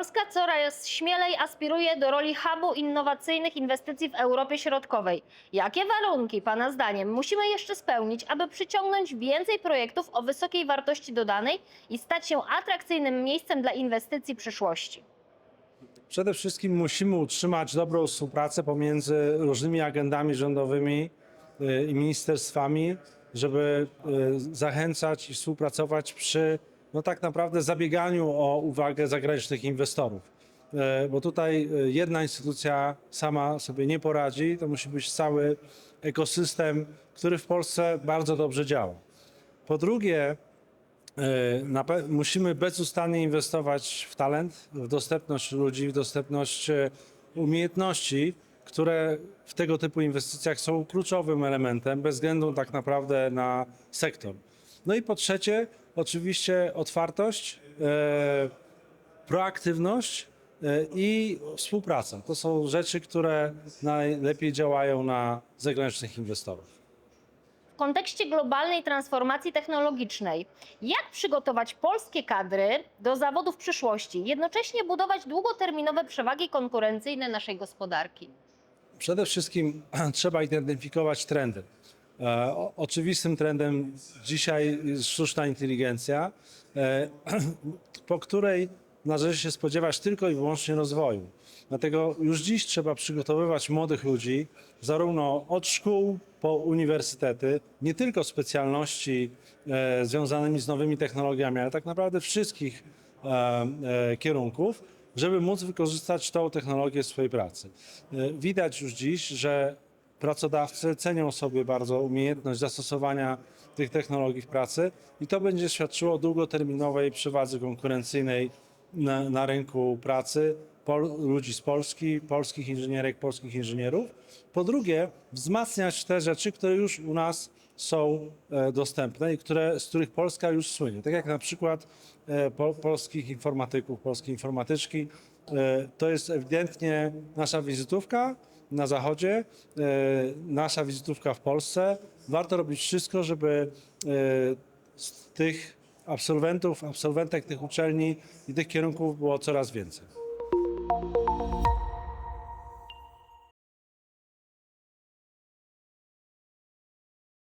Polska coraz śmielej aspiruje do roli hubu innowacyjnych inwestycji w Europie Środkowej. Jakie warunki, Pana zdaniem, musimy jeszcze spełnić, aby przyciągnąć więcej projektów o wysokiej wartości dodanej i stać się atrakcyjnym miejscem dla inwestycji przyszłości? Przede wszystkim musimy utrzymać dobrą współpracę pomiędzy różnymi agendami rządowymi y, i ministerstwami, żeby y, zachęcać i współpracować przy no tak naprawdę zabieganiu o uwagę zagranicznych inwestorów. Y, Bo tutaj y, jedna instytucja sama sobie nie poradzi, to musi być cały ekosystem, który w Polsce bardzo dobrze działa. Po drugie, E, musimy bezustannie inwestować w talent, w dostępność ludzi, w dostępność e, umiejętności, które w tego typu inwestycjach są kluczowym elementem, bez względu tak naprawdę na sektor. No i po trzecie, oczywiście otwartość, e, proaktywność e, i współpraca. To są rzeczy, które najlepiej działają na zagranicznych inwestorów. W kontekście globalnej transformacji technologicznej, jak przygotować polskie kadry do zawodów przyszłości, jednocześnie budować długoterminowe przewagi konkurencyjne naszej gospodarki? Przede wszystkim trzeba identyfikować trendy. E, Oczywistym trendem dzisiaj jest sztuczna inteligencja, e, po której należy się spodziewać tylko i wyłącznie rozwoju. Dlatego już dziś trzeba przygotowywać młodych ludzi, zarówno od szkół po uniwersytety, nie tylko specjalności e, związanymi z nowymi technologiami, ale tak naprawdę wszystkich kierunków, żeby móc wykorzystać tą technologię w swojej pracy. Widać już dziś, że pracodawcy cenią sobie bardzo umiejętność zastosowania tych technologii w pracy i to będzie świadczyło długoterminowej przewadze konkurencyjnej na, na rynku pracy pol, ludzi z Polski, polskich inżynierek, polskich inżynierów. Po drugie, wzmacniać te rzeczy, które już u nas są e, dostępne i które, z których Polska już słynie. Tak jak na przykład e, po, polskich informatyków, polskie informatyczki. E, to jest ewidentnie nasza wizytówka na Zachodzie, e, nasza wizytówka w Polsce. Warto robić wszystko, żeby e, z tych absolwentów, absolwentek tych uczelni i tych kierunków było coraz więcej.